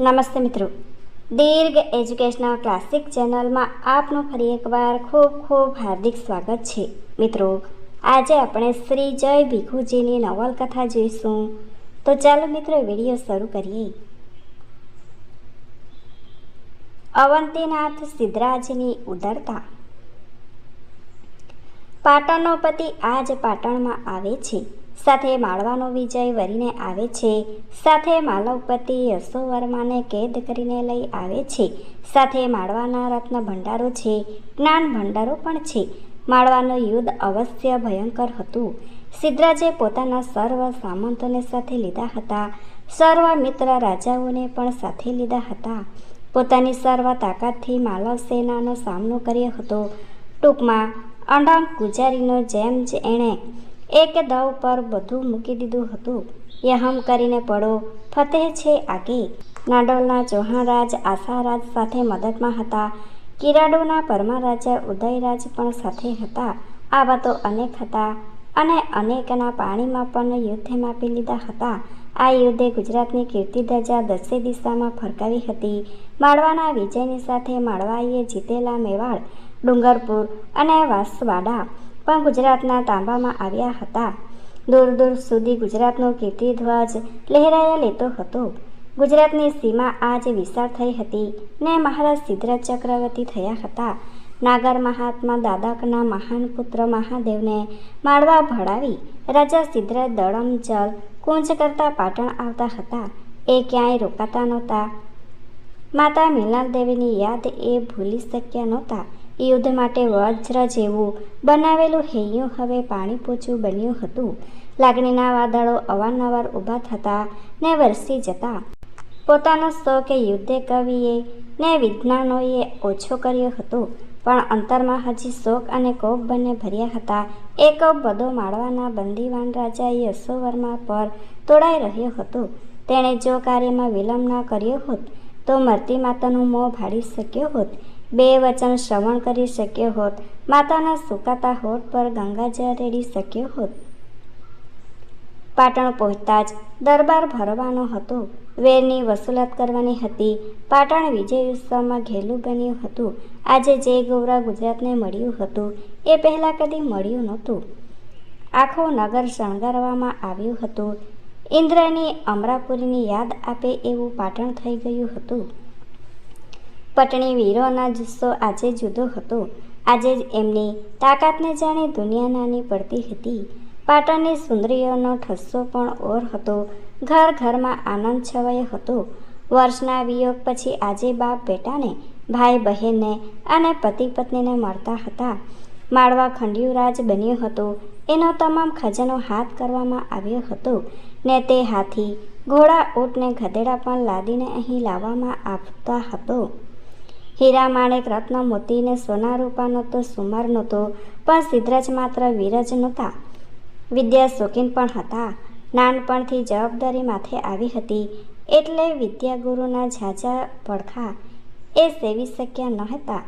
નમસ્તે મિત્રો. દીર્ઘ educational classic ચેનલમાં આપનું ફરી એકવાર ખૂબ ખૂબ હાર્દિક સ્વાગત છે. મિત્રો, આજે આપણે શ્રી જય ભીખુજીની નવલકથા જોઈશું. તો ચાલો મિત્રો વીડિયો શરૂ કરીએ. અવંતીનાથ સિદ્ધરાજની ઉદરતા. પાટણનો પતિ આજ પાટણમાં આવે છે. સાથે માળવાનો વિજય વરીને આવે છે. સાથે માલવપતિ યશોવર્માને કેદ કરીને લઈ આવે છે. સાથે માળવાના રત્ન ભંડારો છે. જ્ઞાન ભંડારો પણ છે. માળવાનું યુદ્ધ અવશ્ય ભયંકર હતું. સિદ્ધરાજે પોતાના સર્વ સામંતોને સાથે લીધા હતા. સર્વ મિત્ર રાજાઓને પણ સાથે લીધા હતા. પોતાની સર્વ તાકાતથી માલવ સેનાનો સામનો કર્યો હતો. ટૂંકમાં અડાંગ ગુજારીનો જેમ જ એણે એક દવ પર બધું મૂકી દીધું હતું. યહમ કરીને પડો. ફતેહ છે આગે. નાડોલના ચૌહાણરાજ આશારાજ સાથે મદદમાં હતા. કિરાડોના પરમારાજા ઉદયરાજ પણ સાથે હતા. આવા તો અનેક હતા અને અનેકના પાણીમાં પણ યુદ્ધે માપી લીધા હતા. આ યુદ્ધે ગુજરાતની કીર્તિ ધજા દસે દિશામાં ફરકાવી હતી. માળવાના વિજયની સાથે માળવાઈએ જીતેલા મેવાડ, ડુંગરપુર અને વાસવાડા પણ ગુજરાતના તાંબામાં આવ્યા હતા. દૂર દૂર સુધી ગુજરાતનો કીર્તિધ્વજ લહેરાયા લેતો હતો. ગુજરાતની સીમા આજ વિશાળ થઈ હતી ને મહારાજ સિદ્ધરાજ ચક્રવર્તી થયા હતા. નાગર મહાત્મા દાદાકના મહાન પુત્ર મહાદેવને માળવા ભળાવી રાજા સિદ્ધરાજ દળમ જલ કુંજ કરતા પાટણ આવતા હતા. એ ક્યાંય રોકાતા નહોતા. માતા મિલાલ દેવીની યાદ એ ભૂલી શક્યા નહોતા. યુદ્ધ માટે વજ્ર જેવું બનાવેલું હૈયું હવે પાણી પોચું બન્યું હતું. લાગણીના વાદળો અવારનવાર ઊભા થતા ને વરસી જતા. પોતાનો શોખ યુદ્ધે કવિએ ને વિજ્ઞાનોએ ઓછો કર્યો હતો. પણ અંતરમાં હજી શોક અને કોપ બંને ભર્યા હતા. એ કોપ બધો માળવાના બંદીવાન રાજા યશોવર્મા પર તોડાઈ રહ્યો હતો. તેણે જો કાર્યમાં વિલંબ ન કર્યો હોત, તો મરતી માતાનું મોં ભાડી શક્યો હોત. બે વચન શ્રવણ કરી શક્યો હોત. માતાના સુકાતા હોઠ પર ગંગાજળ રેડી શક્યો હોત. પાટણ પહોંચતા જ દરબાર ભરવાનો હતો. વેરની વસૂલાત કરવાની હતી. પાટણ વિજય ઉત્સવમાં ઘેલું બન્યું હતું. આજે જે ગૌરવ ગુજરાતને મળ્યું હતું, એ પહેલાં કદી મળ્યું નહોતું. આખું નગર શણગારવામાં આવ્યું હતું. ઇન્દ્રની અમરાપુરીની યાદ આપે એવું પાટણ થઈ ગયું હતું. પટણી વીરોના જુસ્સો આજે જુદો હતો. આજે જ એમની તાકાતને જાણે દુનિયા નાની પડતી હતી. પાટણની સુંદરીઓનો ઠસ્સો પણ ઓર હતો. ઘર ઘરમાં આનંદ છવાયો હતો. વર્ષના વિયોગ પછી આજે બાપ બેટાને, ભાઈ બહેનને અને પતિ પત્નીને મળતા હતા. માળવા ખંડિયું રાજ હતો હતું. એનો તમામ ખજાનો હાથ કરવામાં આવ્યો હતો. ને તે હાથી ઘોડા ઊંટને ગધેડા પણ લાદીને અહીં લાવવામાં આવતા હતો. હીરા માણેક રત્ન મોતીને સોના રૂપાનો તો સુમાર નહોતો, પણ સિદ્ધરાજ માત્ર વીરજ નહોતા. વિદ્યા શોખીન પણ હતા. નાનપણથી જવાબદારી માથે આવી હતી. એટલે વિદ્યાગુરુના ઝાઝા પડખા એ સેવી શક્યા ન હતા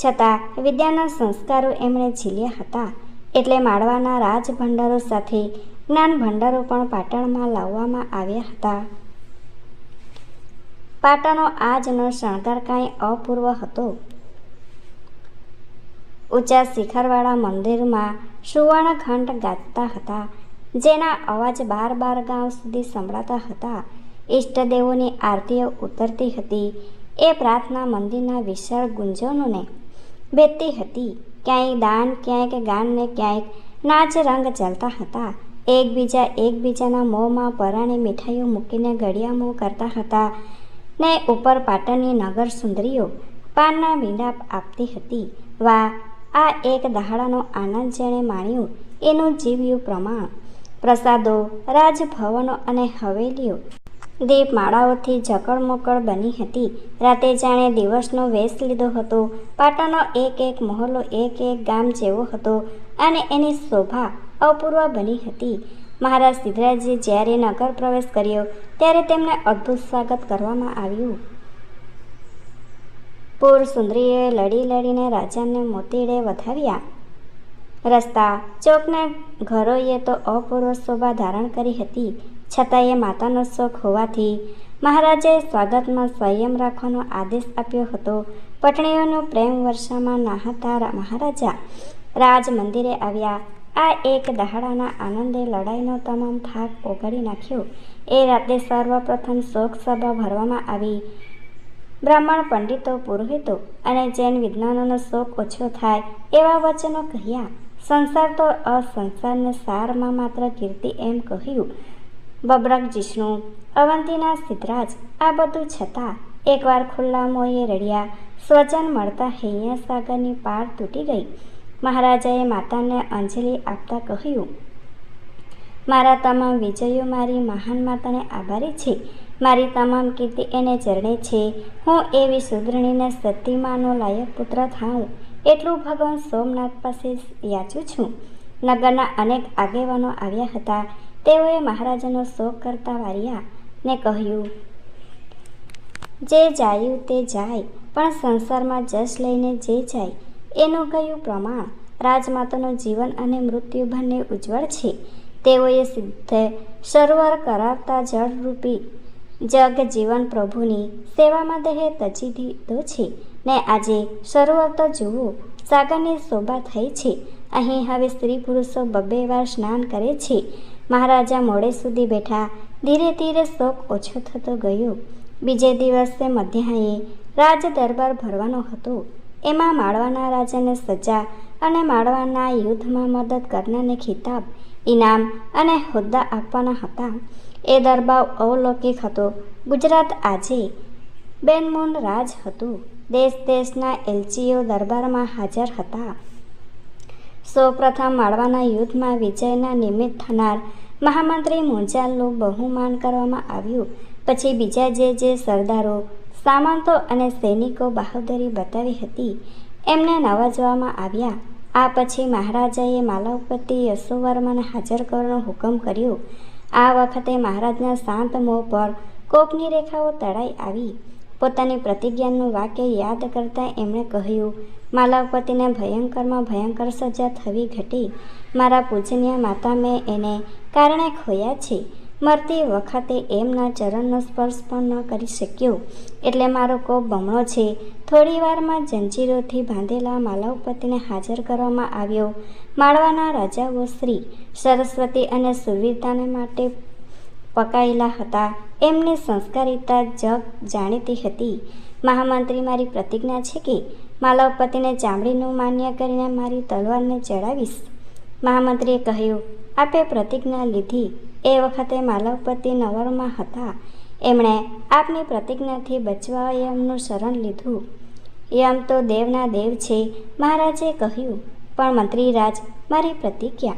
છતાં વિદ્યાના સંસ્કારો એમણે ઝીલ્યા હતા. એટલે માળવાના રાજભંડારો સાથે જ્ઞાન ભંડારો પણ પાટણમાં લાવવામાં આવ્યા હતા. પાટણનો આજનો શણગાર કાંઈ અપૂર્વ હતો. ઊંચા શિખરવાળા મંદિરમાં સુવર્ણખંડ ગાજતા હતા, જેના અવાજ બાર બાર ગાંવ સુધી સંભળાતા હતા. ઈષ્ટદેવોની આરતીઓ ઉતરતી હતી, એ પ્રાર્થના મંદિરના વિશાળ ગુંજનોને બેતી હતી. ક્યાંય દાન ક્યાંક ગાન ને નાચ રંગ ચાલતા હતા. એકબીજા એકબીજાના મોંમાં પરાણી મીઠાઈઓ મૂકીને ગળિયામો કરતા હતા. ને ઉપર પાટણની નગર સુંદરીઓ પાનના મીંડા આપતી હતી. વાહ, આ એક દહાડાનો આનંદ જેણે માણ્યો એનું જીવ્યું પ્રમાણ. પ્રસાદો, રાજભવનો અને હવેલીઓ. દીપમાળાઓથી ઝકડમકડ બની હતી. રાતે જાણે દિવસનો વેશ લીધો હતો. પાટણનો એક એક મહોલ્લો એક એક ગામ જેવો હતો અને એની શોભા અપૂર્વ બની હતી. મહારાજ સિદ્ધરાજે જ્યારે નગર પ્રવેશ કર્યો, ત્યારે તેમને અદ્ભુત સ્વાગત કરવામાં આવ્યું. પૂર સુંદરીએ લડી લડીને રાજાને મોતીડે વધાવ્યા. રસ્તા, ચોકના ઘરોએ તો અપૂર્વ શોભા ધારણ કરી હતી. છતાં એ માતાનો શોખ હોવાથી મહારાજે સ્વાગતમાં સંયમ રાખવાનો આદેશ આપ્યો હતો. પટણીઓનો પ્રેમ વર્ષામાં નાહતા મહારાજા રાજ મંદિરે આવ્યા. આ એક દહાડાના આનંદે લડાઈનો તમામ થાક ઓગળી નાખ્યો. એ રાતે સર્વપ્રથમ શોક સભા ભરવામાં આવી. બ્રાહ્મણ પંડિતો, પુરોહિતો અને જૈન વિદ્વાનોનો શોક ઓછો થાય એવા વચનો કહ્યા. સંસાર તો અસંસારને સારમાં માત્ર કીર્તિ એમ કહ્યું. બબરક જિષ્ણુ અવંતીના સિદ્ધરાજ, આ બધું છતાં એકવાર ખુલ્લા મોયે રડ્યા. સ્વજન મળતા હૈયા સાગરની પાર તૂટી ગઈ. મહારાજાએ માતાને અંજલિ આપતા કહ્યું, મારા તમામ વિજયો મારી મહાન માતાને આભારી છે. મારી તમામ કીર્તિ એને ચરણે છે. હું એવી સુધરણીને સતીમાનો લાયક પુત્ર થાઉં. એટલું ભગવાન સોમનાથ પાસે યાચું છું. નગરના અનેક આગેવાનો આવ્યા હતા. તેઓએ મહારાજાનો શોક કરતા વાર્યા ને કહ્યું, જે જાયું તે જાય, પણ સંસારમાં જશ લઈને જે જાય એનું કયું પ્રમાણ? રાજમાતાનું જીવન અને મૃત્યુ બંને ઉજ્જવળ છે. તેઓએ સિદ્ધે સરોવર કરાવતા જળરૂપી જગ જીવન પ્રભુની સેવામાં દેહ તજી દીધો છે. ને આજે સરોવર તો જુઓ, સાગરની શોભા થઈ છે. અહીં હવે સ્ત્રી પુરુષો બબ્બે વાર સ્નાન કરે છે. મહારાજા મોડે સુધી બેઠા ધીરે ધીરે શોક ઓછો થતો ગયો. બીજે દિવસે મધ્યાહે રાજ દરબાર ભરવાનો હતો. એમાં માળવાના રાજાને સજા અને માળવાના યુદ્ધમાં મદદ કરનારને ખિતાબ, ઇનામ અને હોદ્દા આપવાના હતા. એ દરબાર અવલૌકિક હતો. ગુજરાત આજે બેનમૂન રાજ હતું. દેશ દેશના એલચીઓ દરબારમાં હાજર હતા. સૌપ્રથમ માળવાના યુદ્ધમાં વિજયના નિમિત્ત થનાર મહામંત્રી મુંજાલનું બહુમાન કરવામાં આવ્યું. પછી બીજા જે જે સરદારો સામંતો અને સૈનિકો બહાદુરી બતાવી હતી. એમને નવાજવામાં આવ્યા. આ પછી મહારાજાએ માલવપતિ યશોવર્માને હાજર કરવાનો હુકમ કર્યો. આ વખતે મહારાજના શાંત મોં પર કોપની રેખાઓ તળાઈ આવી. પોતાની પ્રતિજ્ઞાનું વાક્ય યાદ કરતાં એમણે કહ્યું માલવપતિને ભયંકરમાં ભયંકર સજા થવી ઘટી. મારા પૂજનીય માતા મેં એને કારણે ખોયા છે. મરતી વખતે એમના ચરણનો સ્પર્શ પણ ન કરી શક્યો. એટલે મારો કોપ બમણો છે. થોડી વારમાં જંજીરોથી બાંધેલા માલવપતિને હાજર કરવામાં આવ્યો. માળવાના રાજાઓ શ્રી સરસ્વતી અને સુવિધાને માટે પકાયેલા હતા. એમની સંસ્કારિતા જગ જાણીતી હતી. મહામંત્રી મારી પ્રતિજ્ઞા છે કે માલવપતિને ચામડીનું માન્ય કરીને મારી તલવારને ચડાવીશ. મહામંત્રીએ કહ્યું, આપે પ્રતિજ્ઞા લીધી. એ વખતે માલવપતિ નવરમાં હતા. એમણે આપની પ્રતિજ્ઞાથી બચવા યમનું શરણ લીધું. યમ તો દેવના દેવ છે, મહારાજે કહ્યું, પણ મંત્રીરાજ મારી પ્રતિજ્ઞા.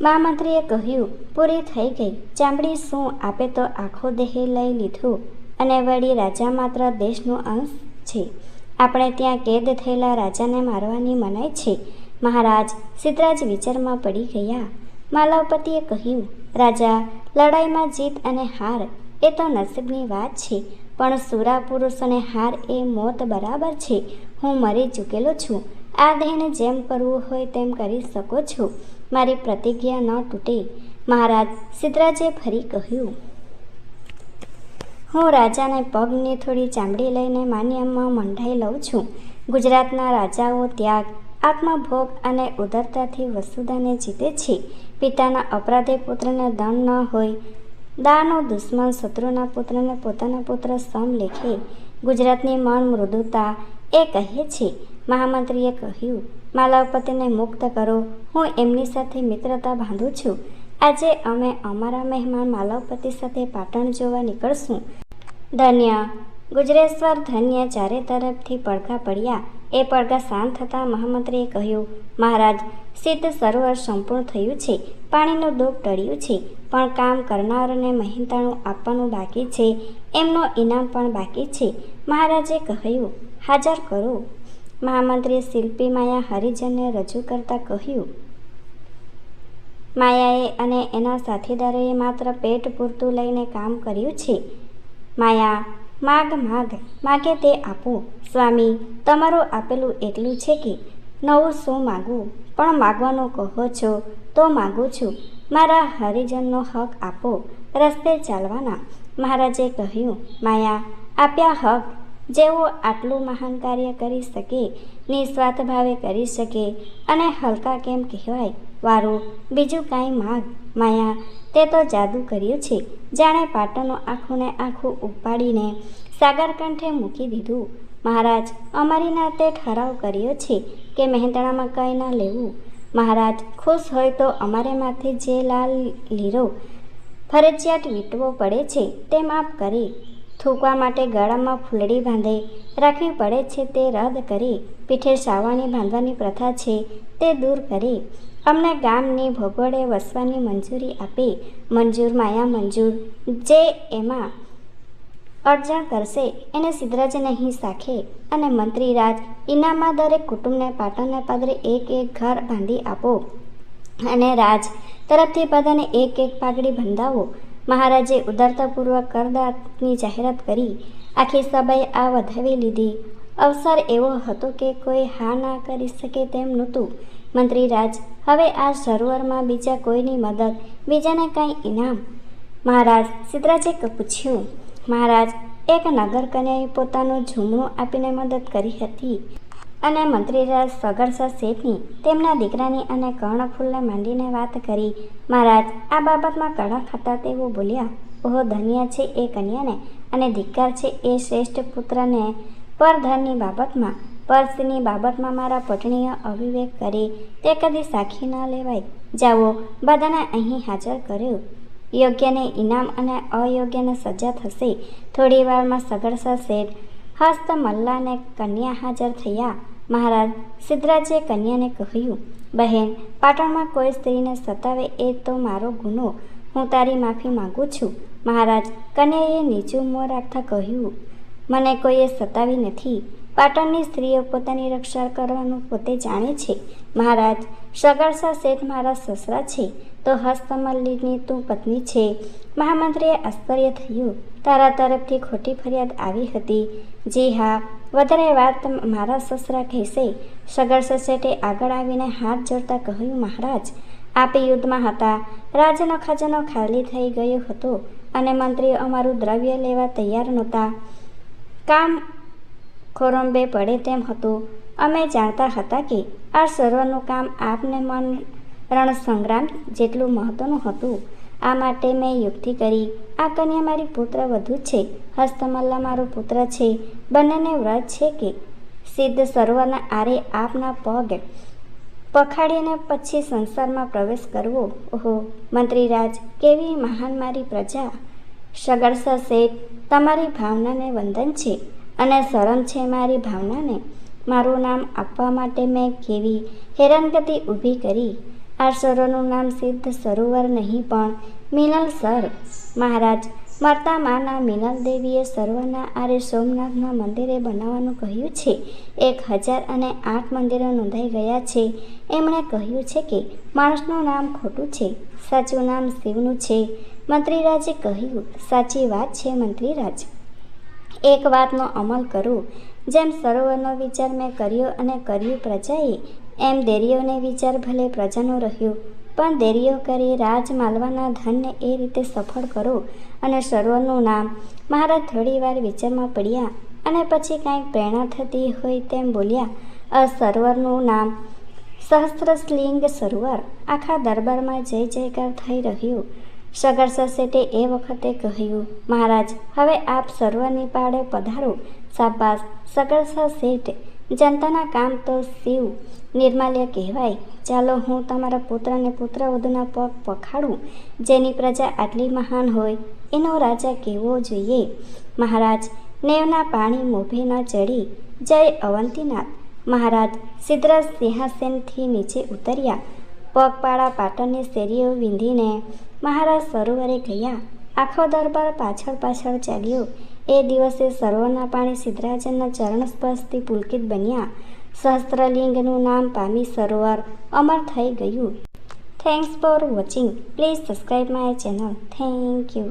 મહામંત્રીએ કહ્યું, પૂરી થઈ ગઈ, ચામડી શું આપે તો આખો દેહ લઈ લીધું અને વળી રાજા માત્ર દેશનો અંશ છે. આપણે ત્યાં કેદ થયેલા રાજાને મારવાની મનાઈ છે. મહારાજ સિદ્ધરાજ વિચારમાં પડી ગયા. માલવપતિએ કહ્યું રાજા, લડાઈમાં જીત અને હાર એ તો નસીબની વાત છે, પણ સુરા પુરુષોને હાર એ મોત બરાબર છે. હું મરી ચૂકેલો છું. આ દેહને જેમ કરવું હોય તેમ કરી શકો છો. મારી પ્રતિજ્ઞા ન તૂટે. મહારાજ સિદ્ધરાજે ફરી કહ્યું. હું રાજાને પગની થોડી ચામડી લઈને માન્યમાં મંડાઈ લઉં છું. ગુજરાતના રાજાઓ ત્યાગ, આત્મભોગ અને ઉદરતાથી વસુદાને જીતે છે. પિતાના અપરાધે પુત્રને દમ ન હોય. દાનો દુશ્મન શત્રુના પુત્રને પોતાના પુત્ર સમ લેખે ગુજરાતની મન મૃદુતા એ કહે છે. મહામંત્રીએ કહ્યું, માલવપતિને મુક્ત કરો. હું એમની સાથે મિત્રતા બાંધું છું. આજે અમે અમારા મહેમાન માલવપતિ સાથે પાટણ જોવા નીકળશું. ધન્ય. ગુજરેશ્વર ધન્ય ચારે તરફથી પડઘા પડ્યા. એ પડઘા શાંત થતાં મહામંત્રીએ કહ્યું, મહારાજ સિદ્ધ સરોવર સંપૂર્ણ થયું છે, પાણીનો દુઃખ ટળ્યું છે, પણ કામ કરનારને મહેનતાણું આપવાનું બાકી છે, એમનો ઇનામ પણ બાકી છે. મહારાજે કહ્યું, હાજર કરો. મહામંત્રીએ શિલ્પી માયા હરિજનને રજૂ કરતાં કહ્યું, માયાએ અને એના સાથીદારોએ માત્ર પેટ પૂરતું લઈને કામ કર્યું છે. માયા, માગ માગ, માગે તે આપો. સ્વામી, તમારું આપેલું એટલું છે કે નવું શું માગવું? પણ માગવાનું કહો છો, તો માગું છું. મારા હરિજનનો હક આપો. રસ્તે ચાલવાના. મહારાજે કહ્યું, માયા, આપ્યા હક. જેવો આટલું મહાન કાર્ય કરી શકે, નિસ્વાર્થ ભાવે કરી શકે અને હલકા કેમ કહેવાય? વારું, બીજું કાંઈ માગ. માયા, તે તો જાદુ કર્યું છે. જાણે પાટણનું આખુંને આખું ઉપાડીને સાગરકંઠે મૂકી દીધું. મહારાજ, અમારી નાતે ઠરાવ કર્યો છે. કે મહેંદણામાં કંઈ ન લેવું. મહારાજ, ખુશ હોય તો અમારે માથે જે લાલ લીરો, ફરજિયાત વીટવો પડે છે તે માફ કરી. થૂકવા માટે ગળામાં ફૂલડી બાંધે, રાખવી પડે છે તે રદ કરી. પીઠે સાવાણી બાંધવાની પ્રથા છે તે દૂર કરી. અમને ગામની ભોગવડે વસવાની મંજૂરી આપી. મંજૂર, માયા મંજૂર, જે એમાં અડચણ કરશે, એને સિદ્ધરાજ નહીં સાખે. અને મંત્રીરાજ ઇનામાં દરેક કુટુંબને પાટણને પાદરે એક એક ઘર બાંધી આપો. અને રાજ તરફથી બધાને એક એક પાઘડી બંધાવો. મહારાજે ઉદારતાપૂર્વક કરદાતની જાહેરાત કરી. આખી સભાએ આ વધાવી લીધી. અવસર એવો હતો કે કોઈ હા ના કરી શકે તેમ નહોતું. મંત્રીરાજ, હવે આ સરોવરમાં બીજા કોઈની મદદ, બીજાને કાંઈ ઇનામ? મહારાજ, સિદ્ધરાજે પૂછ્યું. મહારાજ, એક નગર કન્યાએ પોતાનું ઝૂમણું આપીને મદદ કરી હતી. અને મંત્રીરાજ સગરસા શેઠની તેમના દીકરાની અને કર્ણફૂલને માંડીને વાત કરી. મહારાજ, આ બાબતમાં કડક હતા તેઓ બોલ્યા, ઓહો, ધન્ય છે એ કન્યાને અને ધિક્કાર છે એ શ્રેષ્ઠ પુત્રને. પરધનની બાબતમાં, પર્સની બાબતમાં મારા પટણીએ અવિવેક કરી તે કદી સાખી ન લેવાય. જાઓ, બધાને અહીં હાજર કર્યું. યોગ્યને ઇનામ અને અયોગ્યને સજા થશે. થોડી વારમાં સગડસા શેઠ હસ્ત મલ્લાને કન્યા હાજર થયા. મહારાજ સિદ્ધરાજે કન્યાને કહ્યું, બહેન, પાટણમાં કોઈ સ્ત્રીને સતાવે એ તો મારો ગુનો. હું તારી માફી માગું છું. મહારાજ કન્યાએ નીચું મોં રાખતા કહ્યું, મને કોઈએ સતાવી નથી. પાટણની સ્ત્રીઓ પોતાની રક્ષા કરવાનું પોતે જાણે છે. મહારાજ સગડસા શેઠ મારા સસરા છે. તો હસ્તમલ્લીની તું પત્ની છે. મહામંત્રીએ આશ્ચર્ય થયું. તારા તરફથી ખોટી ફરિયાદ આવી હતી. જી હા, વધારે વાત મારા સસરા કહેશે. સગર સસેટે આગળ આવીને હાથ જોડતા કહ્યું, મહારાજ, આપે યુદ્ધમાં હતા. રાજનો ખજાનો ખાલી થઈ ગયો હતો અને મંત્રીઓ અમારું દ્રવ્ય લેવા તૈયાર નહોતા. કામ ખોરંબે પડે તેમ હતું. અમે જાણતા હતા કે આ સર્વનું કામ આપને મન રણ સંગ્રામ જેટલું મહત્વનું હતું, આ માટે મેં યુક્તિ કરી. આ કન્યા મારી પુત્ર વધુ છે. હસ્તમલ્લા મારો પુત્ર છે. બંનેને વ્રત છે કે સિદ્ધ સરોવરના આરે આપના પગ પખાડીને પછી સંસારમાં પ્રવેશ કરવો? ઓહો, મંત્રીરાજ, કેવી મહાન મારી પ્રજા. સગડસા શેઠ, તમારી ભાવનાને વંદન છે અને શરમ છે મારી ભાવનાને. મારું નામ આપવા માટે મેં કેવી હેરાનગતિ ઊભી કરી. આ સરોનું નામ સિદ્ધ સરોવર નહીં, પણ મિનલ સર. મહારાજ મરતા માના મિનલ દેવીએ સરોવરના આરે સોમનાથના મંદિરે બનાવવાનું કહ્યું છે. એક હજાર અને આઠ મંદિરો નોંધાઈ ગયા છે. એમણે કહ્યું છે કે માણસનું નામ ખોટું છે, સાચું નામ શિવનું છે. મંત્રીરાજે કહ્યું, સાચી વાત છે મંત્રીરાજ. એક વાતનો અમલ કરું. જેમ સરોવરનો વિચાર મેં કર્યો અને કર્યું પ્રજાએ એમ દેરીઓને વિચાર ભલે પ્રજાનો રહ્યો, પણ દેરીઓ કરી રાજ માલવાના ધનને એ રીતે સફળ કરો અને સરોવરનું નામ મહારાજ થોડી વાર વિચારમાં પડ્યા અને પછી કાંઈક પ્રેરણા થતી હોય તેમ બોલ્યા, આ સરોવરનું નામ સહસ્ત્રલિંગ સરોવર. આખા દરબારમાં જય જયકાર થઈ રહ્યું. સગરસા શેઠે એ વખતે કહ્યું, મહારાજ, હવે આપ સર્વની પાડે પધારો. સાબાસ સગરસા શેઠ. જનતાના કામ તો શિવ નિર્માલ્ય કહેવાય. ચાલો હું તમારા પુત્રને પુત્રવધુના પગ પખાડું, જેની પ્રજા આટલી મહાન હોય. એનો રાજા કહેવો જોઈએ. મહારાજ, નેવના પાણી મોભે ન ચડી જય અવંતીનાથ. મહારાજ સિદ્ધરાજ સિંહાસનથી નીચે ઉતર્યા. પગપાળા પાટણની શેરીઓ વીંધીને મહારાજ સરોવરે ગયા. આખો દરબાર પાછળ પાછળ ચાલ્યો. એ દિવસે સરોવરના પાણી સિદ્ધરાજના ચરણ સ્પર્શથી પુલકિત બન્યા. સહસ્ત્રલિંગનું નામ પામી સરોવર અમર થઈ ગયું. Thanks for watching please subscribe my channel thank you